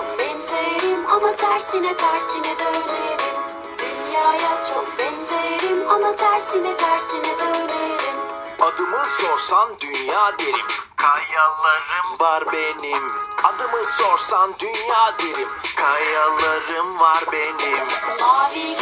çok benzerim ama tersine tersine dönerim Dünyaya çok benzerim ama tersine tersine dönerim Adımı sorsan dünya derim. Kayalarım var benim. Adımı sorsan dünya derim. Kayalarım var benim. Mavi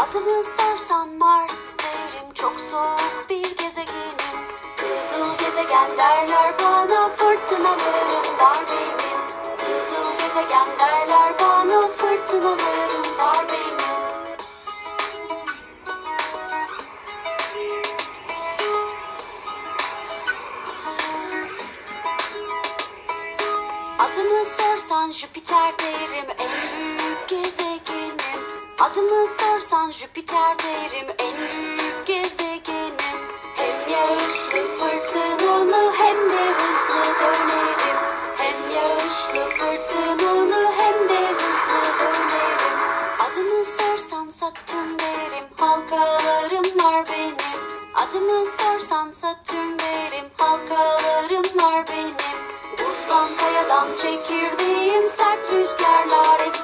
Adımı sorsan Mars derim. Çok soğuk bir gezegenim. Kızıl gezegen derler bana fırtınalarım var benim Kızıl gezegen derler bana fırtınalarım var benim. Adımı sorsan Jüpiter derim. En büyük gezegenim Adımı sorsan Jüpiter derim en büyük gezegenim Hem yağışlı fırtınalı hem de hızlı dönerim. Hem yağışlı fırtınalı hem de hızlı dönerim. Adımı sorsan Satürn derim halkalarım var benim. Adımı sorsan Satürn derim halkalarım var benim. Buzdan kayadan çekirdeğim sert rüzgarlar estiririm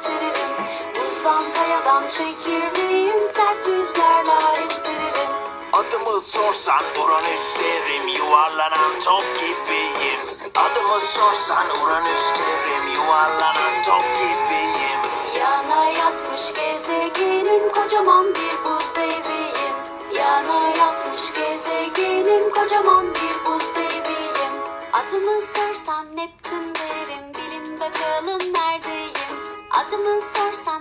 Buzdan kayadan çekirdeğim sert rüzgarlar estiririm Adımı sorsan Uranüs derim. Yuvarlanan top gibiyim. Adımı sorsan Uranüs derim. Yuvarlanan top gibiyim. Yana yatmış gezegenim kocaman bir buz deviyim Yana yatmış gezegenim kocaman bir buz deviyim Adımı sorsan Neptün derim bilin bakalım neredeyim Adımı sorsan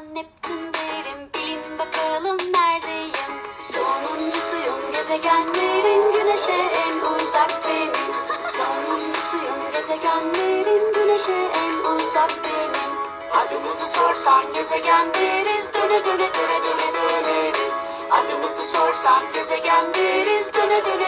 gezegenlerin güneşe en uzak benim. Adımızı sorsan gezegen deriz Döne döne döne döne döneriz. Adımızı sorsan gezegen deriz Döne döne